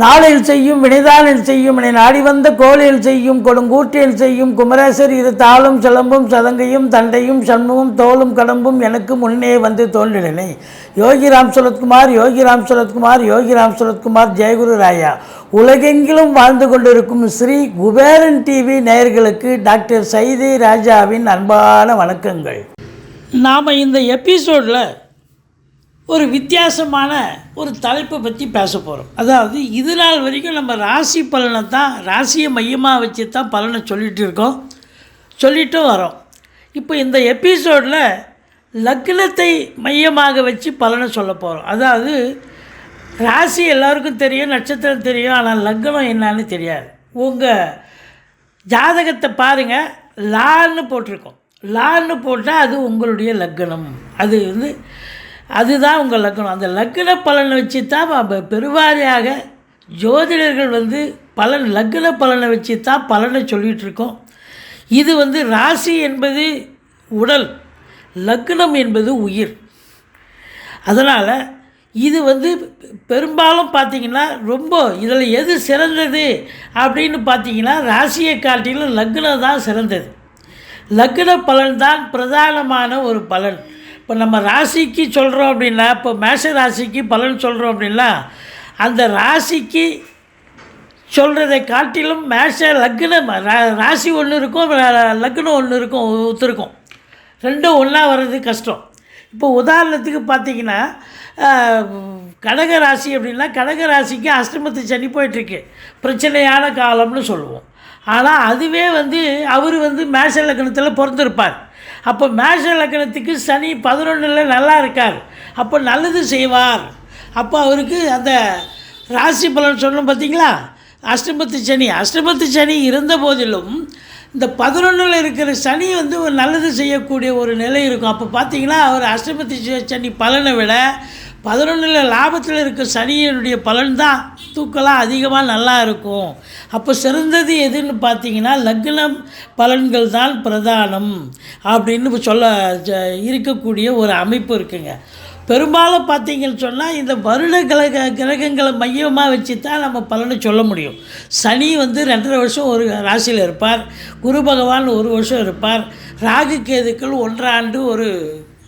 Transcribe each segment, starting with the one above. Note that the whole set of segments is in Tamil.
நாளில் செய்யும் வினைதானில் செய்யும் வினை நாடி வந்த கோளில் செய்யும் கொடுங்கூற்றில் செய்யும் குமரேசர் இரு தாளும் சிலம்பும் சதங்கையும் தண்டையும் சண்முகம் தோளும் கடம்பும் எனக்கு முன்னே வந்து தோன்றினேன். யோகிராம் சுரத்குமார் யோகிராம் சுரத்குமார் யோகிராம் சுரத்குமார் ஜெயகுரு ராயா. உலகெங்கிலும் வாழ்ந்து கொண்டிருக்கும் ஸ்ரீ குபேரன் டிவி நேயர்களுக்கு டாக்டர் சைதை ராஜாவின் அன்பான வணக்கங்கள். நாம் இந்த எபிசோடில் ஒரு வித்தியாசமான ஒரு தலைப்பை பற்றி பேச போகிறோம் அதாவது இது நாள் வரைக்கும் நம்ம ராசி பலனை தான் ராசியை மையமாக வச்சு தான் பலனை சொல்லிகிட்டு இருக்கோம். சொல்லிட்டும் வரோம். இப்போ இந்த எபிசோடில் லக்னத்தை மையமாக வச்சு பலனை சொல்ல போகிறோம் அதாவது ராசி எல்லாருக்கும் தெரியும் நட்சத்திரம் தெரியும் ஆனால் லக்னம் என்னன்னு தெரியாது. உங்கள் ஜாதகத்தை பாருங்கள் லான்னு போட்டிருக்கோம். லான்னு போட்டால் அது உங்களுடைய லக்னம் அது வந்து அதுதான் உங்கள் லக்னம் அந்த லக்ன பலனை வச்சு தான் பெருவாரியாக ஜோதிடர்கள் வந்து பலன் லக்ன பலனை வச்சு தான் பலனை சொல்லிகிட்ருக்கோம் இது வந்து ராசி என்பது உடல் லக்னம் என்பது உயிர். அதனால் இது வந்து பெரும்பாலும் பார்த்தீங்கன்னா ரொம்ப இதில் எது சிறந்தது அப்படின்னு பார்த்தீங்கன்னா ராசியை காட்டிலும் லக்னம் தான் சிறந்தது. லக்ன பலன் தான் பிரதானமான ஒரு பலன். இப்போ நம்ம ராசிக்கு சொல்கிறோம் அப்படின்னா இப்போ மேஷ ராசிக்கு பலன் சொல்கிறோம் அப்படின்னா அந்த ராசிக்கு சொல்கிறதை காட்டிலும் மேஷ லக்னம் ரா- ராசி ஒன்று இருக்கும் லக்னம் ஒன்று இருக்கும் ஒத்துருக்கும். ரெண்டும் ஒன்றா வர்றது கஷ்டம். இப்போ உதாரணத்துக்கு பார்த்தீங்கன்னா கடக ராசி அப்படின்னா கடக ராசிக்கு அஷ்டமத்து சனி போயிட்டுருக்கு. பிரச்சனையான காலம்னு சொல்லுவோம். ஆனால் அதுவே வந்து அவர் வந்து மேஷ லக்னத்தில் பிறந்திருப்பார். அப்போ மேஷ லக்னத்துக்கு சனி பதினொன்றில் நல்லா இருக்கார். அப்போ நல்லது செய்வார். அப்போ அவருக்கு அந்த ராசி பலன் சொன்னோம் பார்த்தீங்களா? அஷ்டமத்து சனி. அஷ்டமத்து சனி இருந்த போதிலும் இந்த பதினொன்றில் இருக்கிற சனி வந்து ஒரு நல்லது செய்யக்கூடிய ஒரு நிலை இருக்கும். அப்போ பார்த்தீங்கன்னா அவர் அஷ்டமத்து சனி பலனை விட பதினொன்றில் லாபத்தில் இருக்க சனியினுடைய பலன்தான் தூக்கலாம் அதிகமாக நல்லா இருக்கும். அப்போ சிறந்தது எதுன்னு பார்த்தீங்கன்னா லக்னம் பலன்கள் தான் பிரதானம் அப்படின்னு சொல்ல ஜ- இருக்கக்கூடிய ஒரு அமைப்பு இருக்குங்க. பெரும்பாலும் பார்த்தீங்கன்னு சொன்னால் இந்த வருட கிரக கிரகங்களை மையமாக வச்சு தான் நம்ம பலனை சொல்ல முடியும். சனி வந்து ரெண்டரை வருஷம் ஒரு ராசியில் இருப்பார். குரு பகவான் ஒரு வருஷம் இருப்பார். ராகு கேதுக்கள் ஒன்றாண்டு ஒரு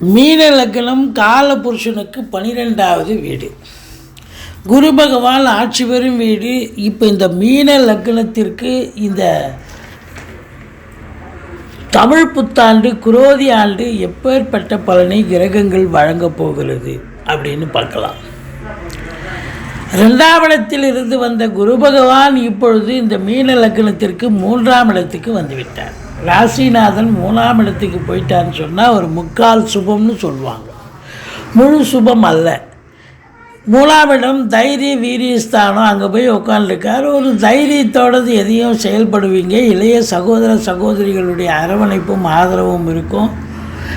மீன லக்னம் காலபுருஷனுக்கு பனிரெண்டாவது வீடு. குரு பகவான் ஆட்சி பெறும் வீடு. இப்போ இந்த மீன லக்னத்திற்கு இந்த தமிழ் புத்தாண்டு குரோதி ஆண்டு எப்பேற்பட்ட பலனை கிரகங்கள் வழங்கப் போகிறது அப்படின்னு பார்க்கலாம். ரெண்டாம் இடத்தில் இருந்து வந்த குரு பகவான் இப்பொழுது இந்த மீன லக்னத்திற்கு மூன்றாம் இடத்துக்கு வந்துவிட்டார். ராசிநாதன் மூணாம் இடத்துக்கு போயிட்டான்னு சொன்னால் ஒரு முக்கால் சுபம்னு சொல்லுவாங்க. முழு சுபம் அல்ல. மூணாம் இடம் தைரிய வீரியஸ்தானம். அங்கே போய் உட்காந்துருக்கார் ஒரு தைரியத்தோடது எதையும் செயல்படுவீங்க. இளைய சகோதர சகோதரிகளுடைய அரவணைப்பும் ஆதரவும் இருக்கும்.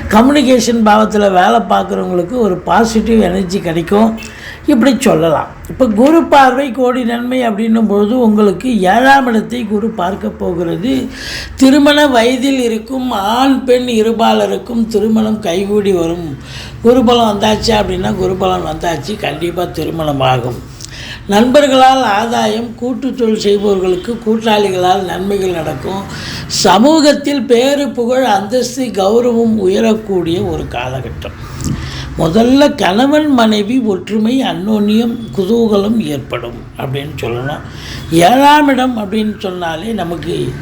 கம்யூனிகேஷன் பாவத்தில் வேலை பார்க்குறவங்களுக்கு ஒரு பாசிட்டிவ் எனர்ஜி கிடைக்கும். இப்படி சொல்லலாம். இப்போ குரு பார்வை கோடி நன்மை அப்படின்னும் பொழுது உங்களுக்கு ஏழாம் இடத்தை குரு பார்க்க போகிறது. திருமண வயதில் இருக்கும் ஆண் பெண் இருபாலருக்கும் திருமணம் கைகூடி வரும். குருபலம் வந்தாச்சு அப்படின்னா குருபலம் வந்தாச்சு கண்டிப்பாக திருமணம் ஆகும். நண்பர்களால் ஆதாயம் கூட்டு தொழில் செய்பவர்களுக்கு கூட்டாளிகளால் நன்மைகள் நடக்கும். சமூகத்தில் பேரு புகழ் அந்தஸ்து கௌரவம் உயரக்கூடிய ஒரு காலகட்டம். முதல்ல கணவன் மனைவி ஒற்றுமை அன்னோன்யம் குதூகலம் ஏற்படும் அப்படின்னு சொல்லணும். ஏழாம் இடம் அப்படின்னு சொன்னாலே நமக்கு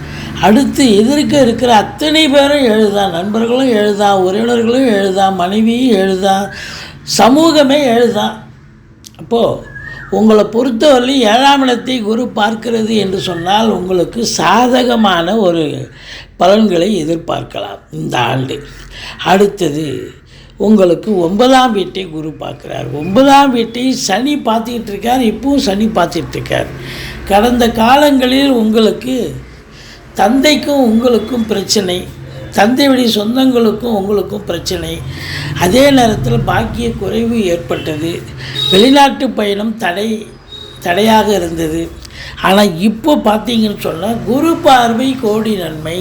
அடுத்து எதிர்க்க இருக்கிற அத்தனை பேரும் எழுதா நண்பர்களும் எழுதா உறவினர்களும் எழுதான் மனைவியும் எழுதா சமூகமே எழுதா. அப்போது உங்களை பொறுத்தவரை ஏழாம் இடத்தை குரு பார்க்கிறது என்று சொன்னால் உங்களுக்கு சாதகமான ஒரு பலன்களை எதிர்பார்க்கலாம் இந்த ஆண்டு. அடுத்தது உங்களுக்கு ஒன்பதாம் வீட்டை குரு பார்க்குறார். ஒன்பதாம் வீட்டை சனி பார்த்துக்கிட்டு இருக்கார் இப்பவும் சனி பார்த்துட்டு இருக்கார் கடந்த காலங்களில் உங்களுக்கு தந்தைக்கும் உங்களுக்கும் பிரச்சனை தந்தை வழி சொந்தங்களுக்கும் உங்களுக்கும் பிரச்சனை. அதே நேரத்தில் பாக்கிய குறைவு ஏற்பட்டது. வெளிநாட்டு பயணம் தடை தடையாக இருந்தது. ஆனால் இப்போ பார்த்தீங்கன்னு சொன்னால் குரு பார்வை கோடி நன்மை.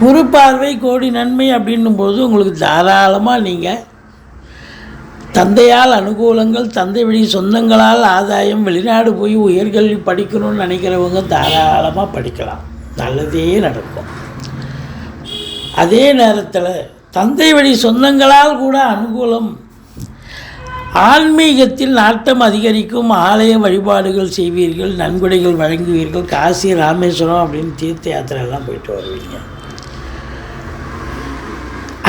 குரு பார்வை கோடி நன்மை அப்படின்னும் போது உங்களுக்கு தாராளமாக நீங்கள் தந்தையால் அனுகூலங்கள் தந்தை வழி சொந்தங்களால் ஆதாயம் வெளிநாடு போய் உயர்கல்வி படிக்கணும்னு நினைக்கிறவங்க தாராளமாக படிக்கலாம். நல்லதே நடக்கும். அதே நேரத்தில் தந்தை வழி சொந்தங்களால் கூட அனுகூலம் ஆன்மீகத்தில் நாட்டம் அதிகரிக்கும் ஆலய வழிபாடுகள் செய்வீர்கள் நன்கொடைகள் வழங்குவீர்கள் காசி ராமேஸ்வரம் அப்படின்னு தீர்த்த யாத்திரையெல்லாம் போயிட்டு வருவீங்க.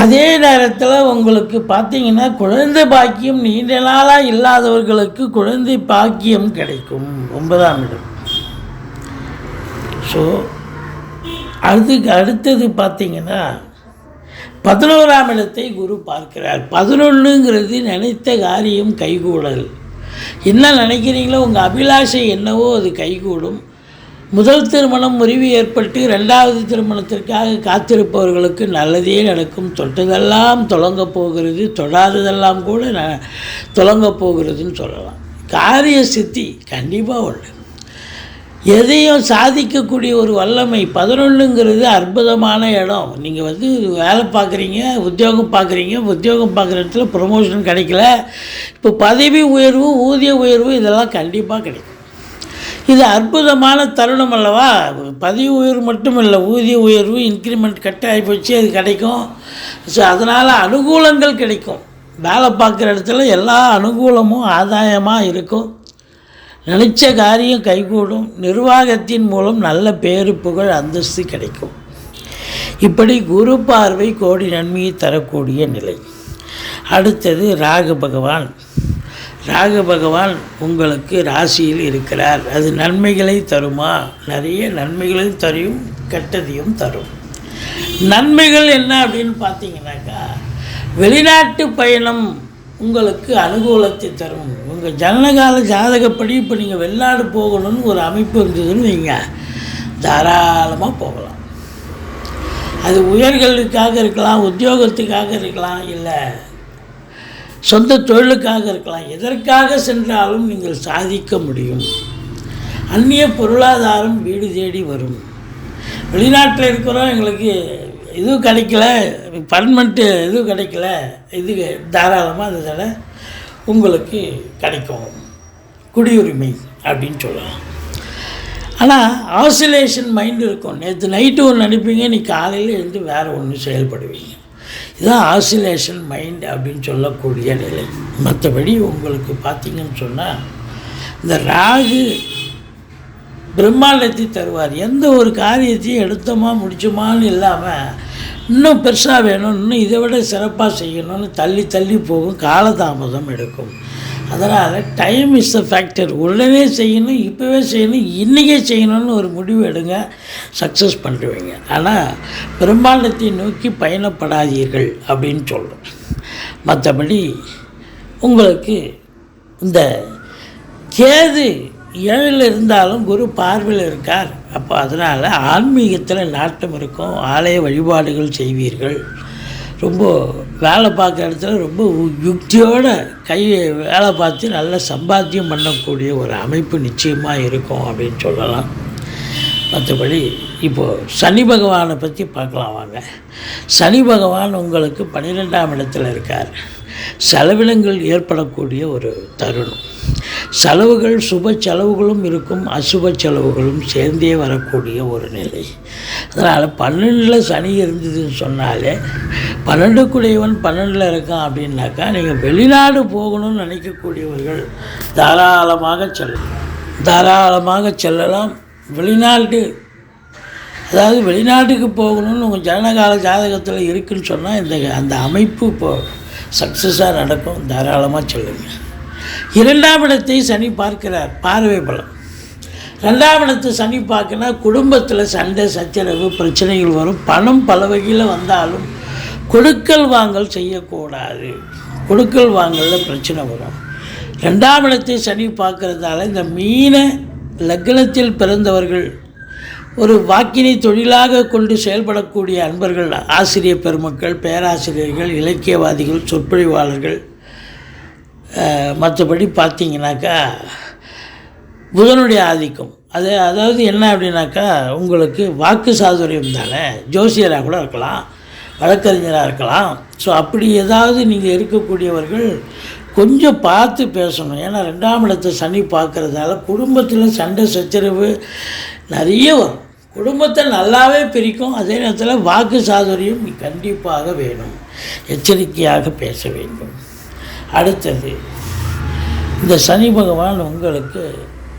அதே நேரத்தில் உங்களுக்கு பார்த்தீங்கன்னா குழந்தை பாக்கியம் நீண்ட நாளாக இல்லாதவர்களுக்கு குழந்தை பாக்கியம் கிடைக்கும் ஒன்பதாம் இடம். ஸோ அதுக்கு அடுத்தது பார்த்தீங்கன்னா பதினோராம் இடத்தை குரு பார்க்கிறார். பதினொன்றுங்கிறது நினைத்த காரியம் கைகூடல். என்ன நினைக்கிறீங்களோ உங்கள் அபிலாஷை என்னவோ அது கைகூடும். முதல் திருமணம் முறிவு ஏற்பட்டு ரெண்டாவது திருமணத்திற்காக காத்திருப்பவர்களுக்கு நல்லதே நடக்கும். தொட்டதெல்லாம் தொடங்க போகிறது தொடாததெல்லாம் கூட ந தொடங்க போகிறதுன்னு சொல்லலாம். காரிய சித்தி கண்டிப்பாக உண்டு. எதையும் சாதிக்கக்கூடிய ஒரு வல்லமை பதினொன்றுங்கிறது அற்புதமான இடம். நீங்கள் வந்து வேலை பார்க்குறீங்க உத்தியோகம் பார்க்குறீங்க உத்தியோகம் பார்க்குற இடத்துல ப்ரொமோஷன் கிடைக்கல. இப்போ பதவி உயர்வு ஊதிய உயர்வு இதெல்லாம் கண்டிப்பாக கிடைக்கும். இது அற்புதமான தருணம் அல்லவா? பதவி உயர்வு மட்டும் இல்லை ஊதிய உயர்வு இன்க்ரிமெண்ட் கட் ஆகி போச்சு அது கிடைக்கும். ஸோ அதனால் அனுகூலங்கள் கிடைக்கும். வேலை பார்க்குற இடத்துல எல்லா அனுகூலமும் ஆதாயமாக இருக்கும். நினைச்ச காரியம் கைகூடும். நிர்வாகத்தின் மூலம் நல்ல பேரு புகழ் அந்தஸ்து கிடைக்கும். இப்படி குரு பார்வை கோடி நன்மையை தரக்கூடிய நிலை. அடுத்தது ராகு பகவான். ராகு பகவான் உங்களுக்கு ராசியில் இருக்கிறார். அது நன்மைகளை தருமா? நிறைய நன்மைகளையும் தரும் கெட்டதையும் தரும். நன்மைகள் என்ன அப்படின்னு பார்த்தீங்கன்னாக்கா வெளிநாட்டு பயணம் உங்களுக்கு அனுகூலத்தை தரும். உங்கள் ஜனனகால ஜாதகப்படி இப்போ நீங்கள் வெளிநாடு போகணும்னு ஒரு அமைப்பு இருந்ததுன்னு வைங்க. தாராளமாக போகலாம். அது உயர்களுக்காக இருக்கலாம் உத்தியோகத்துக்காக இருக்கலாம் இல்லை சொந்த தொழிலுக்காக இருக்கலாம். எதற்காக சென்றாலும் நீங்கள் சாதிக்க முடியும். அந்நிய பொருளாதாரம் வீடு தேடி வரும். வெளிநாட்டில் இருக்கிறோம் எங்களுக்கு இதுவும் கிடைக்கல. பர்மனெண்ட்டு இதுவும் கிடைக்கல. இது தாராளமாக அந்த தடவை உங்களுக்கு கிடைக்கும். குடியுரிமை அப்படின்னு சொல்லலாம். ஆனால் ஆசிலேஷன் மைண்ட் இருக்கும். நேற்று நைட்டு ஒன்று நினைப்பீங்க நீ காலையில் எழுந்து வேறு ஒன்று செயல்படுவீங்க. இதுதான் ஆசிலேஷன் மைண்ட் அப்படின்னு சொல்லக்கூடிய நிலை. மற்றபடி உங்களுக்கு பார்த்தீங்கன்னு சொன்னால் இந்த ராகு பிரம்மாண்டத்தை தருவார். எந்த ஒரு காரியத்தையும் எடுத்தோமா முடிச்சோமான்னு இல்லாமல் இன்னும் பெருசாக வேணும் இன்னும் இதை விட சிறப்பாக செய்யணும்னு தள்ளி தள்ளி போகும் காலதாமதம் எடுக்கும். அதனால் டைம் இஸ் த ஃபேக்டர் உடனே செய்யணும் இப்போவே செய்யணும் இன்றைக்கே செய்யணும்னு ஒரு முடிவு எடுங்க சக்ஸஸ் பண்ணுவீங்க ஆனால் பெரும்பாலத்தை நோக்கி பயணப்படாதீர்கள் அப்படின்னு சொல்கிறோம் மற்றபடி உங்களுக்கு இந்த கேது ஏழில் இருந்தாலும் குரு பார்வையில் இருக்கார். அப்போ அதனால் ஆன்மீகத்தில் நாட்டம் இருக்கும். ஆலய வழிபாடுகள் செய்வீர்கள். ரொம்ப வேலை பார்க்குற இடத்துல ரொம்ப யுக்தியோடு கை வேலை பார்த்து நல்ல சம்பாத்தியம் பண்ணக்கூடிய ஒரு அமைப்பு நிச்சயமாக இருக்கும் அப்படின்னு சொல்லலாம். மற்றபடி இப்போது சனி பகவானை பற்றி பார்க்கலாம் வாங்க. சனி பகவான் உங்களுக்கு பன்னிரெண்டாம் இடத்துல இருக்கார். செலவினங்கள் ஏற்படக்கூடிய ஒரு தருணம். செலவுகள் சுப செலவுகளும் இருக்கும் அசுப செலவுகளும் சேர்ந்தே வரக்கூடிய ஒரு நிலை. அதனால் பன்னெண்டில் சனி இருந்ததுன்னு சொன்னாலே பன்னெண்டுக்குடையவன் பன்னெண்டில் இருக்கான் அப்படின்னாக்கா நீங்கள் வெளிநாடு போகணும்னு நினைக்கக்கூடியவர்கள் தாராளமாக செல்லலாம். தாராளமாக செல்லலாம். வெளிநாட்டு அதாவது வெளிநாட்டுக்கு போகணும்னு உங்கள் ஜனனகால ஜாதகத்தில் இருக்குன்னு சொன்னால் இந்த அந்த அமைப்பு இப்போ சக்ஸஸாக நடக்கும். தாராளமாக சொல்லுங்கள் இரண்டாம் இடத்தை சனி பார்க்கிறார். பார்வை பலம். ரெண்டாம் இடத்தை சனி பார்க்கனா குடும்பத்தில் சண்டை சச்சரவு பிரச்சனைகள் வரும். பணம் பல வகையில் வந்தாலும் கொடுக்கல் வாங்கல் செய்யக்கூடாது. கொடுக்கல் வாங்கலில் பிரச்சனை வரும். ரெண்டாம் இடத்தை சனி பார்க்கறதால இந்த மீன லக்னத்தில் பிறந்தவர்கள் ஒரு வாக்கினை தொழிலாக கொண்டு செயல்படக்கூடிய அன்பர்கள் ஆசிரியர் பெருமக்கள் பேராசிரியர்கள் இலக்கியவாதிகள் சொற்பொழிவாளர்கள் மற்றபடி பார்த்தீங்கன்னாக்கா புதனுடைய ஆதிக்கம். அது அதாவது என்ன அப்படின்னாக்கா உங்களுக்கு வாக்கு சாதுரியம் தானே. ஜோசியராக கூட இருக்கலாம் வழக்கறிஞராக இருக்கலாம். ஸோ அப்படி ஏதாவது நீங்கள் இருக்கக்கூடியவர்கள் கொஞ்சம் பார்த்து பேசணும். ஏன்னா ரெண்டாம் இடத்தை சனி பார்க்குறதால குடும்பத்தில் சண்டை சச்சரவு நிறைய வரும். குடும்பத்தை நல்லாவே பிரிக்கும். அதே நேரத்தில் வாக்கு சாதுரியம் கண்டிப்பாக வேணும். எச்சரிக்கையாக பேச வேண்டும். அடுத்தது இந்த சனி பகவான் உங்களுக்கு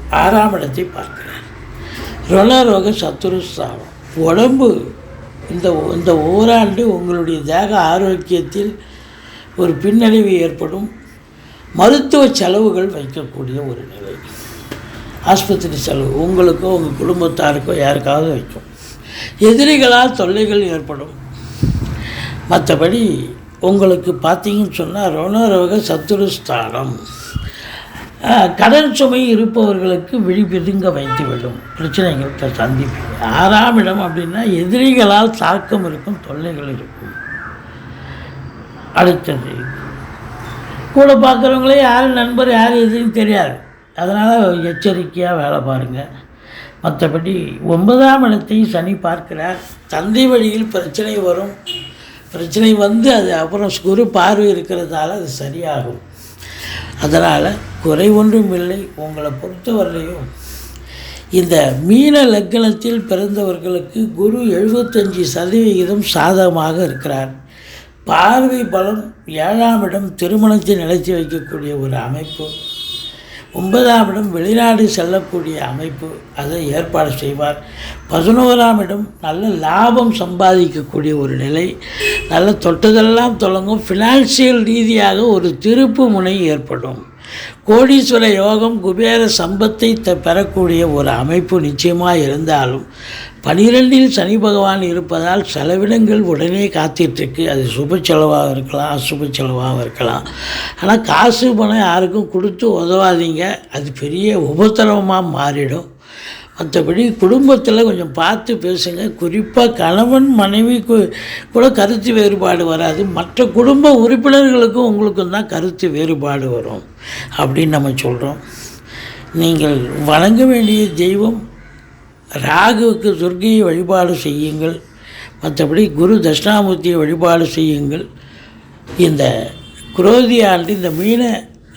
ஆறாம் இடத்தை பார்க்கிறார். ருணரோக சத்துருஸ்தானம் உடம்பு இந்த இந்த ஓராண்டு உங்களுடைய தேக ஆரோக்கியத்தில் ஒரு பின்னடைவு ஏற்படும். மருத்துவ செலவுகள் வைக்கக்கூடிய ஒரு நிலை. ஆஸ்பத்திரி செலவு உங்களுக்கோ உங்கள் குடும்பத்தாருக்கோ யாருக்காவது வைக்கும். எதிரிகளால் தொல்லைகள் ஏற்படும். மற்றபடி உங்களுக்கு பார்த்தீங்கன்னு சொன்னால் ருணரோக சத்துருஸ்தானம். ஆஹ், கடன் சுமை இருப்பவர்களுக்கு விழிபிதுங்க வைத்துவிடும். பிரச்சனைகளை சந்திப்பீங்க ஆறாம் இடம் அப்படின்னா எதிரிகளால் தாக்கம் இருக்கும் தொல்லைகள் இருக்கும். அடுத்தது கூட பார்க்குறவங்களே யார் நண்பர் யார் எதுன்னு தெரியாது. அதனால் எச்சரிக்கையாக வேலை பாருங்கள் மற்றபடி ஒன்பதாம் இடத்தையும் சனி பார்க்கிறார். தந்தை வழியில் பிரச்சனை வரும். பிரச்சனை வந்து அது அப்புறம் குரு பார்வை இருக்கிறதால அது சரியாகும். அதனால் குறை ஒன்றும் இல்லை. உங்களை பொறுத்தவரையிலையும் இந்த மீன லக்னத்தில் பிறந்தவர்களுக்கு குரு எழுபத்தஞ்சி சதவிகிதம் சாதகமாக இருக்கிறார். பார்வை பலம் ஏழாம் இடம் திருமணத்தை நிலைத்து வைக்கக்கூடிய ஒரு அமைப்பு. ஒன்பதாம் இடம் வெளிநாடு செல்லக்கூடிய அமைப்பு அதை ஏற்பாடு செய்வார். பதினோராம் இடம் நல்ல லாபம் சம்பாதிக்கக்கூடிய ஒரு நிலை. நல்ல தொட்டதெல்லாம் தொடங்கும். ஃபினான்சியல் ரீதியாக ஒரு திருப்பு முனை ஏற்படும். கோடீஸ்வர யோகம் குபேர சம்பத்தை த பெறக்கூடிய ஒரு அமைப்பு நிச்சயமாக இருந்தாலும் பனிரெண்டில் சனி பகவான் இருப்பதால் செலவினங்கள் உடனே காத்திட்டுருக்கு அது சுப செலவாக இருக்கலாம் அசுப செலவாகவும் இருக்கலாம். ஆனால் காசு பணம் யாருக்கும் கொடுத்து உதவாதீங்க. அது பெரிய உபத்திரவமாக மாறிடும். மற்றபடி குடும்பத்தில் கொஞ்சம் பார்த்து பேசுங்க. குறிப்பாக கணவன் மனைவி கூட கருத்து வேறுபாடு வராது. மற்ற குடும்ப உறுப்பினர்களுக்கும் உங்களுக்கும் தான் கருத்து வேறுபாடு வரும். அப்படின்னு நம்ம சொல்கிறோம் நீங்கள் வணங்க வேண்டிய தெய்வம் ராகுவுக்கு துர்கையை வழிபாடு செய்யுங்கள். மற்றபடி குரு தட்சிணாமூர்த்தியை வழிபாடு செய்யுங்கள். இந்த குரோதி ஆண்டு இந்த மீன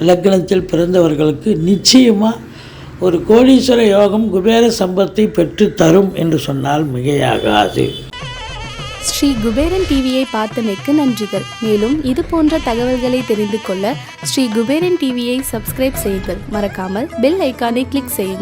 லக்னத்தில் பிறந்தவர்களுக்கு நிச்சயமாக ஒரு கோடீஸ்வர யோகம் குபேர சம்பத்தை பெற்று தரும் என்று சொன்னால் மிகையாகாது. ஸ்ரீ குபேரன் டிவியை பார்த்தமைக்கு நன்றிகள். மேலும் இது போன்ற தகவல்களை தெரிந்து கொள்ள ஸ்ரீ குபேரன் டிவியை சப்ஸ்கிரைப் செய்யுங்கள். மறக்காமல் பெல் ஐக்கானை கிளிக் செய்யுங்கள்.